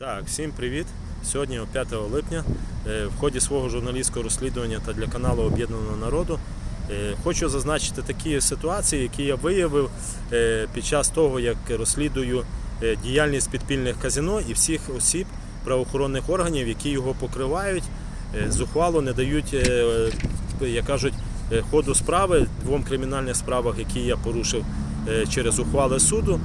Так, всім привіт. Сьогодні, 5 липня, е, в ході свого журналістського розслідування та для каналу Об'єднаного народу е, хочу зазначити такі ситуації, які я виявив е, під час того, як розслідую діяльність підпільних казино і всіх осіб правоохоронних органів, які його покривають, зухвало не дають, як кажуть, ходу справи двом кримінальних справах, які я порушив через ухвали суду.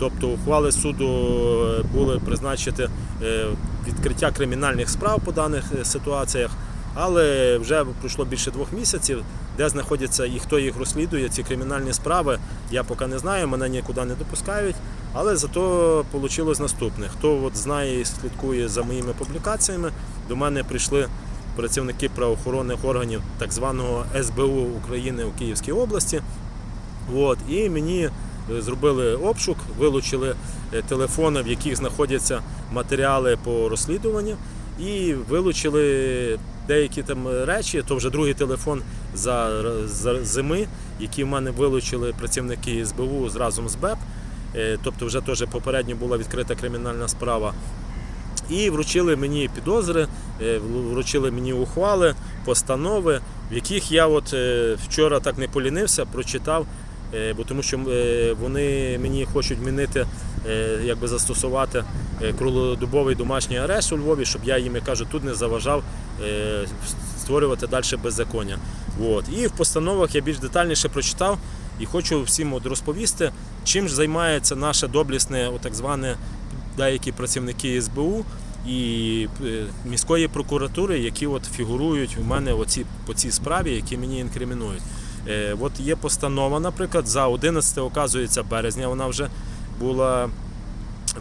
Тобто ухвали суду е, були призначити е, відкриття кримінальних справ по даних е, ситуаціях, але вже пройшло більше двох місяців, де знаходяться і хто їх розслідує, ці кримінальні справи, я поки не знаю, мене нікуди не допускають. Але зато вийшло наступне. Хто от знає і слідкує за моїми публікаціями, до мене прийшли працівники правоохоронних органів так званого СБУ України у Київській області. От, і мені зробили обшук, вилучили е, телефони, в яких знаходяться матеріали по розслідуванню, і вилучили деякі там речі. То вже другий телефон за, за зими, які в мене вилучили працівники СБУ разом з БЕП. Е, Тобто, вже теж попередньо була відкрита кримінальна справа. І вручили мені підозри, е, вручили мені ухвали, постанови, в яких я от е, вчора так не полінився, прочитав, е, бо тому що е, вони мені хочуть мінити, е, якби застосувати е, круглодобовий домашній арешт у Львові, щоб я їм, як кажу, тут не заважав е, створювати далі беззаконня. От. І в постановах я більш детальніше прочитав і хочу всім от розповісти, чим ж займається наше доблісне, так зване деякі працівники СБУ і е, міської прокуратури, які от фігурують у мене оці, по цій справі, які мені інкримінують. Е, От є постанова, наприклад, за 11 оказується березня, вона вже була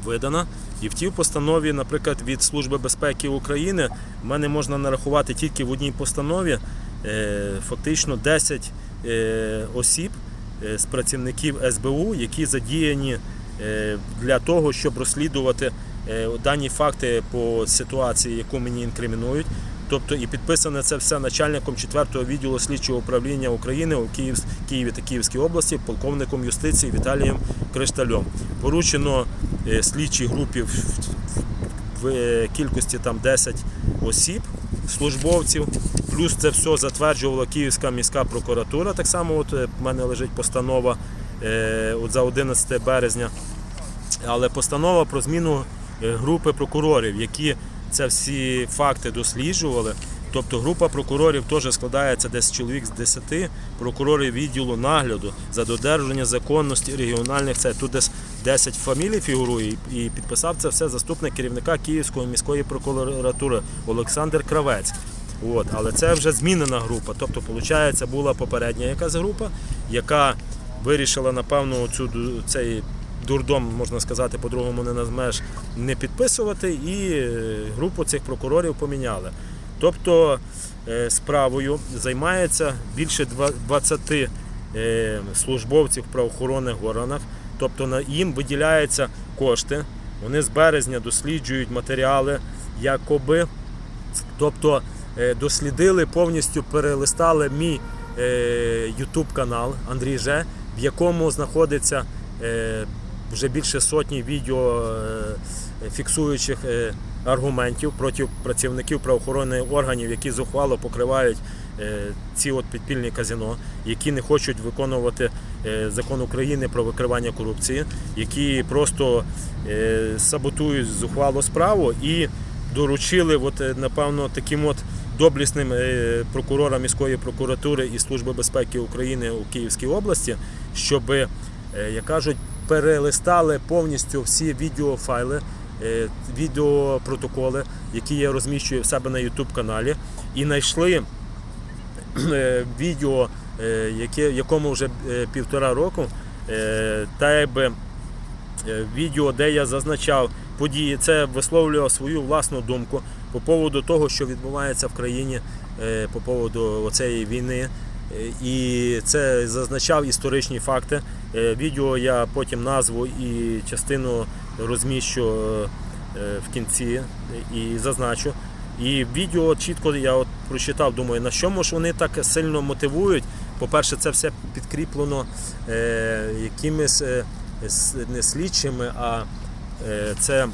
видана. І в тій постанові, наприклад, від Служби безпеки України в мене можна нарахувати тільки в одній постанові е, фактично 10 е, осіб з працівників СБУ, які задіяні для того, щоб розслідувати дані факти по ситуації, яку мені інкримінують. Тобто і підписане це все начальником 4-го відділу слідчого управління України у Києві та Київській області, полковником юстиції Віталієм Криштальом. Поручено е, слідчій групі в, е, кількості там 10 осіб, службовців. Плюс це все затверджувала Київська міська прокуратура. Так само, от е, в мене лежить постанова от за 11 березня. Але постанова про зміну групи прокурорів, які це всі факти досліджували. Тобто група прокурорів теж складається десь чоловік з 10 прокурорів відділу нагляду за додержання законності регіональних. Це тут десь 10 фамілій фігурує і підписав це все заступник керівника Київської міської прокуратури Олександр Кравець. От, але це вже змінена група. Тобто, виходить, була попередня якась група, яка вирішила, напевно, цю цей дурдом, можна сказати, по-другому не назвеш, не підписувати, і е, групу цих прокурорів поміняли. Тобто е, справою займається більше 20 е, службовців правоохоронних органах. Тобто їм виділяються кошти. Вони з березня досліджують матеріали, якоби Тобто дослідили, повністю перелистали мій YouTube канал Андрій Же, в якому знаходиться вже більше сотні відео е, фіксуючих е, аргументів проти працівників правоохоронних органів, які зухвало покривають е, ці от підпільні казино, які не хочуть виконувати е, закон України про викривання корупції, які просто е, саботують зухвало справу і доручили, от, е, напевно, таким от доблісним е, прокурорам міської прокуратури і Служби безпеки України у Київській області, щоб, е, як кажуть, перелистали повністю всі відеофайли, е, відеопротоколи, які я розміщую в себе на YouTube каналі, і знайшли е, відео, е, яке, якому вже півтора року, та якби відео, де я зазначав події, це висловлював свою власну думку по поводу того, що відбувається в країні, по поводу цієї війни. І це зазначав історичні факти. Е, Відео я потім назву і частину розміщу е, е, в кінці і зазначу. І відео чітко я от прочитав, думаю, на чому ж вони так сильно мотивують. По-перше, це все підкріплено е, якимись е, не слідчими, а е, це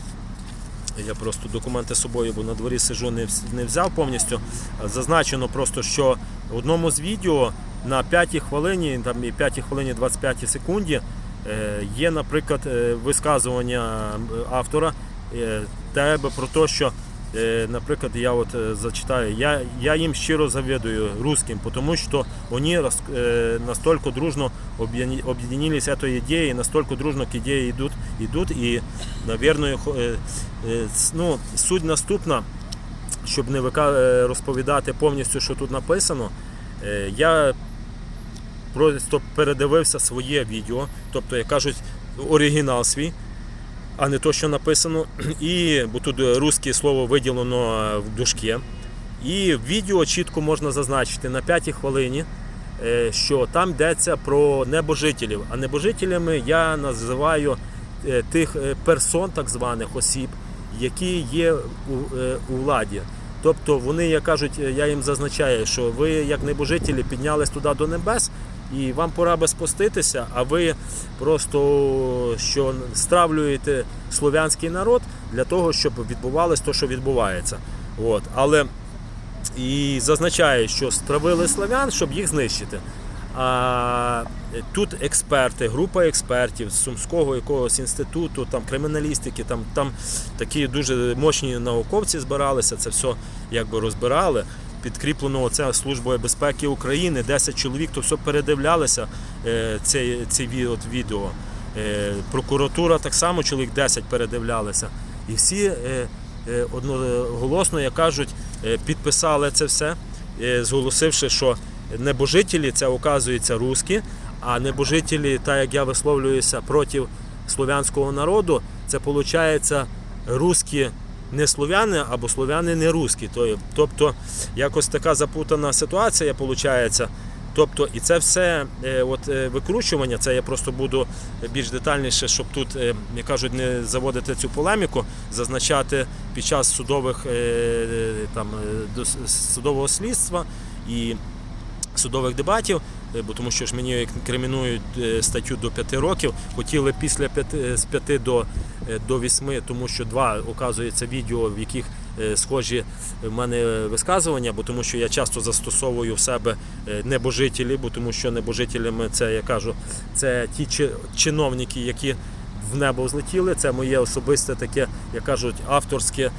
Я просто документи з собою, бо на дворі сижу, не, не взяв повністю. Зазначено просто, що в одному з відео на 5 хвилині, там і 5 хвилині 25 секунді е, є, наприклад, е, висказування автора е, тебе про те, що, наприклад, я от зачитаю, я, я їм щиро завидую русским, тому що вони настолько дружно об'єднились этой ідеей, настолько дружно к ідеї йдуть, йдуть і, с- ну, суть наступна, щоб не розповідати повністю, що тут написано. Я просто передивився своє відео, тобто, як кажуть, оригінал свій, а не то, що написано. І, бо тут русське слово виділено е, в дужки. І в відео чітко можна зазначити на п'ятій хвилині, е, що там йдеться про небожителів. А небожителями я називаю е, тих персон, так званих осіб, які є у, владі. Тобто вони, як кажуть, я їм зазначаю, що ви, як небожителі, піднялись туди до небес, і вам пора би спуститися, а ви просто що стравлюєте слов'янський народ для того, щоб відбувалось те, що відбувається. От. Але і зазначає, що стравили славян, щоб їх знищити. А тут експерти, група експертів з Сумського якогось інституту, там криміналістики, там, там такі дуже мощні науковці збиралися, це все якби розбирали. Підкріплено оця службою безпеки України, 10 чоловік, то все передивлялися е, цей, цей відео. Е, прокуратура так само чоловік 10 передивлялися. І всі е, одноголосно, як кажуть, підписали це все, зголосивши, що небожителі це оказується русські, а небожителі, так як я висловлююся проти слов'янського народу, це виходить русські не слов'яни або слов'яни не русські. Тобто якось така запутана ситуація виходить. Тобто, і це все е, от, е, викручування, це я просто буду більш детальніше, щоб тут, е, як кажуть, не заводити цю полеміку, зазначати під час судових там, судового слідства і судових дебатів, бо тому що ж мені кримінують е, статтю до 5 років, хотіли після 5, з 5 до, е, до 8, тому що два, оказується, відео, в яких е, схожі в мене висказування, бо тому що я часто застосовую в себе е, небожителі, бо тому що небожителями це я кажу, це ті чиновники, які в небо злетіли. Це моє особисте таке, як кажуть, авторське.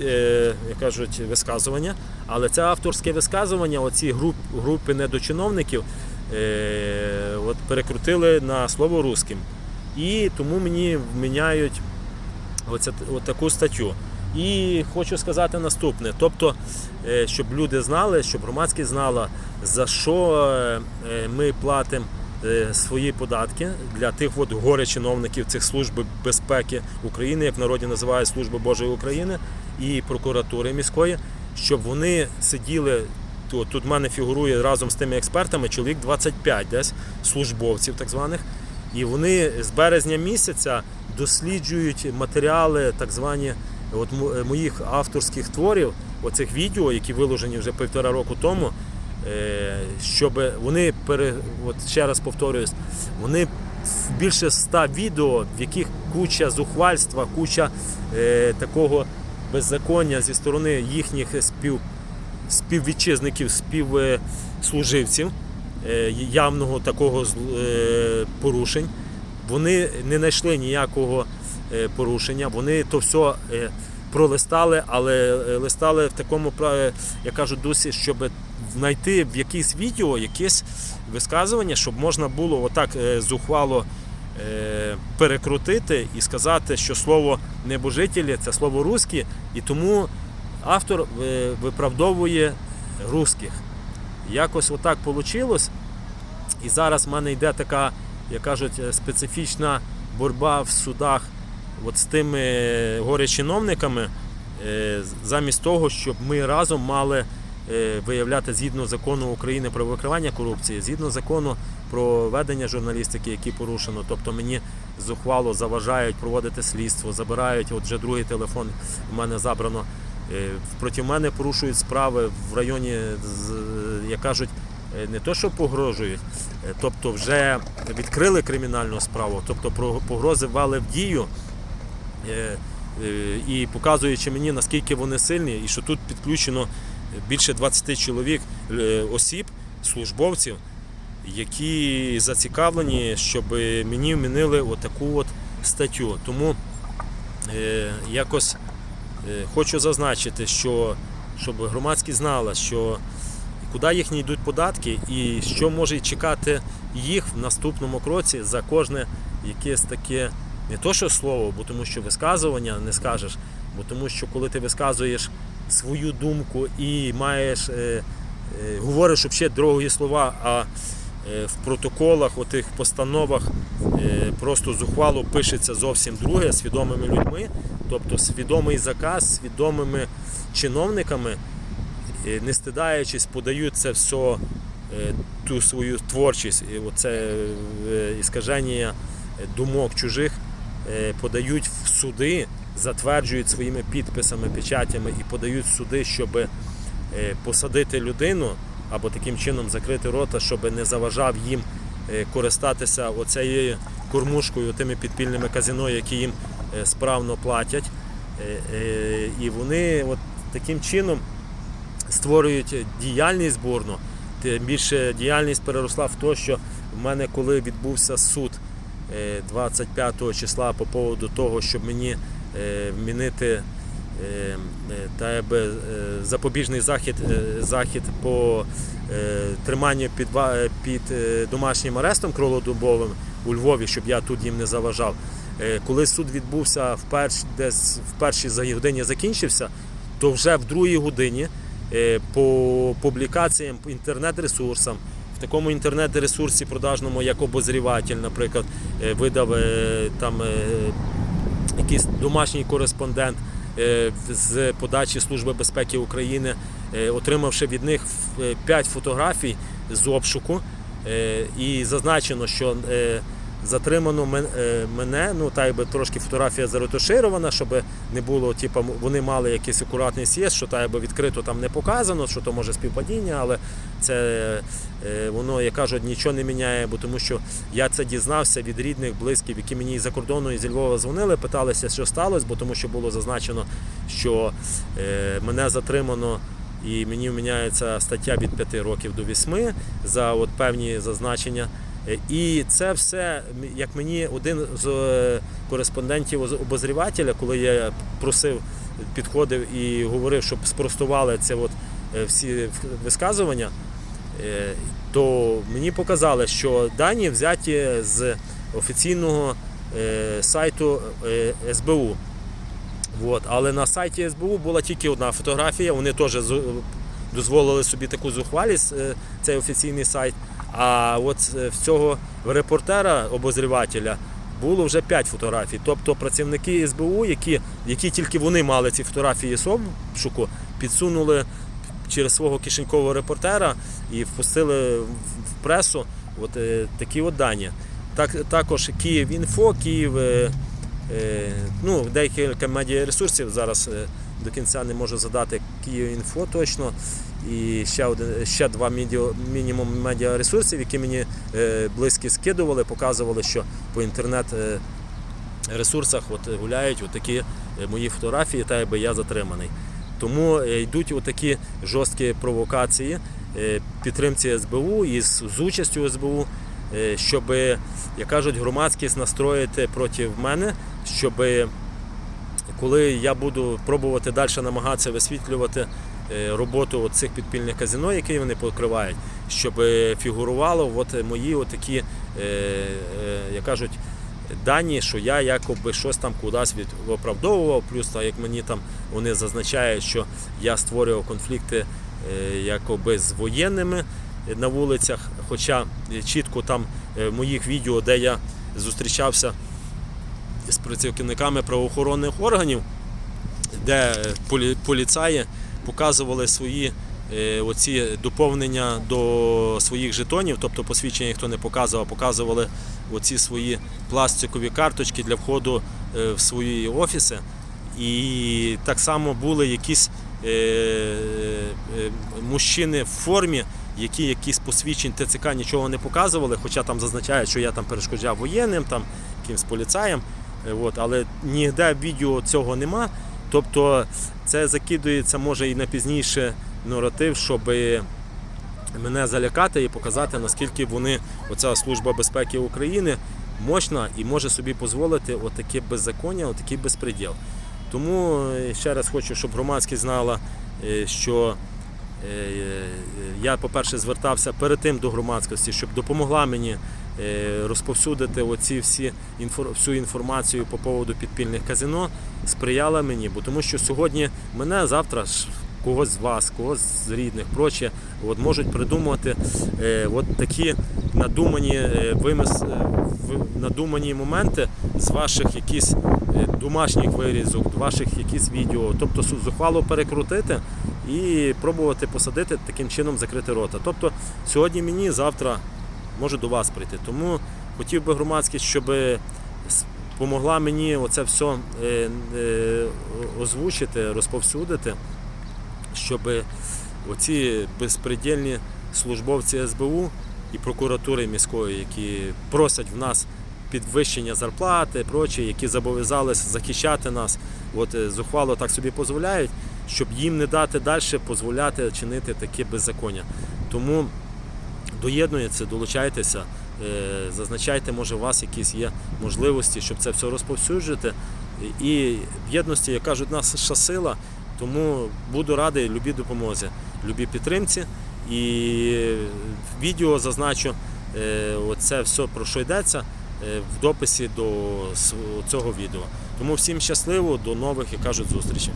е, Як кажуть, висказування, але це авторське висказування, оці груп, групи недочиновників е, от перекрутили на слово русським. І тому мені вміняють оця, таку статтю. І хочу сказати наступне: тобто, е, щоб люди знали, щоб громадськість знала, за що е, ми платимо е, свої податки для тих от горе-чиновників цих служб безпеки України, як в народі називають Служби Божої України і прокуратури міської, щоб вони сиділи. Тут, тут в мене фігурує разом з тими експертами чоловік 25 десь службовців так званих. І вони з березня місяця досліджують матеріали, так звані от е, моїх авторських творів, оцих відео, які виложені вже півтора року тому. е, Щоб вони пере, от ще раз повторююсь, вони більше ста відео, в яких куча зухвальства, куча е, такого беззаконня зі сторони їхніх спів, співвітчизників, співслуживців, е, явного такого е, порушень. Вони не знайшли ніякого е, порушення. Вони то все пролистали, але листали в такому пра- як кажуть, дусі, щоб знайти в якесь відео якесь висказування, щоб можна було отак зухвало перекрутити і сказати, що слово небожителі це слово русські, і тому автор виправдовує русських. Якось отак вийшло. І зараз в мене йде така, як кажуть, е, специфічна боротьба в судах от з тими горе-чиновниками, е, замість того, щоб ми разом мали е, виявляти згідно закону України про викривання корупції, згідно закону про ведення журналістики, які порушено. Тобто мені зухвало заважають проводити слідство, забирають. От вже другий телефон в мене забрано. Е, Проти мене порушують справи в районі, як кажуть, е, не то, що погрожують, е, тобто вже відкрили кримінальну справу, тобто погрози ввели в дію. І показуючи мені, наскільки вони сильні, і що тут підключено більше 20 чоловік осіб, службовців, які зацікавлені, щоб мені вмінили отаку от статтю. Тому якось хочу зазначити, що щоб громадськість знала, що куди їхні йдуть податки і що може чекати їх в наступному кроці за кожне якесь таке не то, що слово, бо тому що висказування не скажеш, бо тому що коли ти висказуєш свою думку і маєш, е, е, говориш ще другі слова, а е, в протоколах, отих постановах е, просто зухвало пишеться зовсім друге свідомими людьми, тобто свідомий заказ, свідомими чиновниками, е, не стидаючись, подають це все, е, ту свою творчість, і оце е, іскаження думок чужих подають в суди, затверджують своїми підписами, печатями і подають в суди, щоб посадити людину або таким чином закрити рота, щоб не заважав їм користатися оцею кормушкою, тими підпільними казино, які їм справно платять. Е, е, І вони от таким чином створюють діяльність зборну. Тим більше діяльність переросла в те, що в мене, коли відбувся суд е, 25 числа по поводу того, щоб мені е, вмінити е, е, та е, запобіжний захід, е, захід по е, триманню під, е, під е, домашнім арестом кролодобовим у Львові, щоб я тут їм не заважав. Е, Коли суд відбувся в перш, десь в першій годині закінчився, то вже в другій годині е, по публікаціям, по інтернет-ресурсам, в такому інтернет-ресурсі продажному, як обозріватель, наприклад, е, видав там якийсь домашній кореспондент з подачі Служби безпеки України, отримавши від них 5 фотографій з обшуку, і зазначено, що затримано е, мене, ну так би трошки фотографія заретуширована, щоб не було, типу, вони мали якийсь акуратний с'єс, що так би відкрито там не показано, що то може співпадіння, але це е, воно, як кажуть, нічого не міняє, бо тому що я це дізнався від рідних, близьких, які мені із-за кордону і зі Львова дзвонили, питалися, що сталося, бо тому що було зазначено, що е, мене затримано. І мені вміняється стаття від 5 років до 8 за от певні зазначення. Е, І це все, як мені один з е, кореспондентів обозрівателя, коли я просив, підходив і говорив, щоб спростували це от е, всі висказування, то мені показали, що дані взяті з офіційного сайту СБУ. От. Але на сайті СБУ була тільки одна фотографія. Вони теж дозволили собі таку зухвалість, цей офіційний сайт. А от е, в цього репортера, обозрівателя, було вже 5 фотографій. Тобто працівники СБУ, які, які тільки вони мали ці фотографії з обшуку, підсунули через свого кишенькового репортера і впустили в пресу от, е, такі от дані. Так, також Київ інфо, Київ. е, Е, ну, декілька медіаресурсів зараз е, до кінця не можу задати Київінфо точно. І ще, один, ще два медіа, мінімум медіаресурсів, які мені е, близькі скидували, показували, що по інтернет е, от, гуляють такі е, мої фотографії, та якби я затриманий. Тому е, йдуть такі жорсткі провокації е, підтримці СБУ і з, з участю СБУ, е, щоб, як кажуть, громадськість настроїти проти мене, щоб коли я буду пробувати далі намагатися висвітлювати е, роботу цих підпільних казино, які вони покривають, щоб фігурувало от мої такі, е, е, як кажуть, дані, що я якоби щось там кудись оправдовував, плюс так, як мені там вони зазначають, що я створював конфлікти е, якоби з воєнними на вулицях. Хоча чітко там е, в моїх відео, де я зустрічався з працівниками правоохоронних органів, де е, полі- поліцаї показували свої е, оці доповнення до своїх жетонів, тобто посвідчення ніхто не показував, показували оці свої пластикові карточки для входу е, в свої офіси. І так само були якісь мужчини в формі, які якісь посвідчень ТЦК нічого не показували, хоча там зазначають, що я там перешкоджав воєнним, там якимсь поліцаєм. Е, От, але ніде відео цього нема. Тобто це закидується може і на пізніше наратив, щоб мене залякати і показати, наскільки вони, оця служба безпеки України, мощна і може собі дозволити отаке беззаконня, отакий безпреділ. Тому е, ще раз хочу, щоб громадськість знала, е, що я, по-перше, звертався перед тим до громадськості, щоб допомогла мені розповсюдити оці всі всю інформацію по поводу підпільних казино, сприяла мені, бо тому що сьогодні мене завтра ж когось з вас, когось з рідних, проче, от можуть придумувати е, от такі надумані е, вимис, е, надумані моменти з ваших якісь е, домашніх вирізок, ваших якісь відео, тобто зухвало перекрутити і пробувати посадити таким чином закрити рота. Тобто сьогодні мені, завтра можу до вас прийти. Тому хотів би громадськість, щоб допомогла мені оце все е, озвучити, розповсюдити, щоб оці безпредельні службовці СБУ і прокуратури міської, які просять в нас підвищення зарплати, прочі, які зобов'язались захищати нас, от е, зухвало так собі дозволяють, щоб їм не дати далі дозволяти чинити таке беззаконня. Тому доєднується, долучайтеся, е, зазначайте, може, у вас якісь є можливості, щоб це все розповсюджувати. І в єдності, як кажуть, наша сила, тому буду радий любій допомозі, любій підтримці. І в відео зазначу е, оце все про що йдеться е, в дописі до цього відео. Тому всім щасливо, до нових, як кажуть, зустрічей.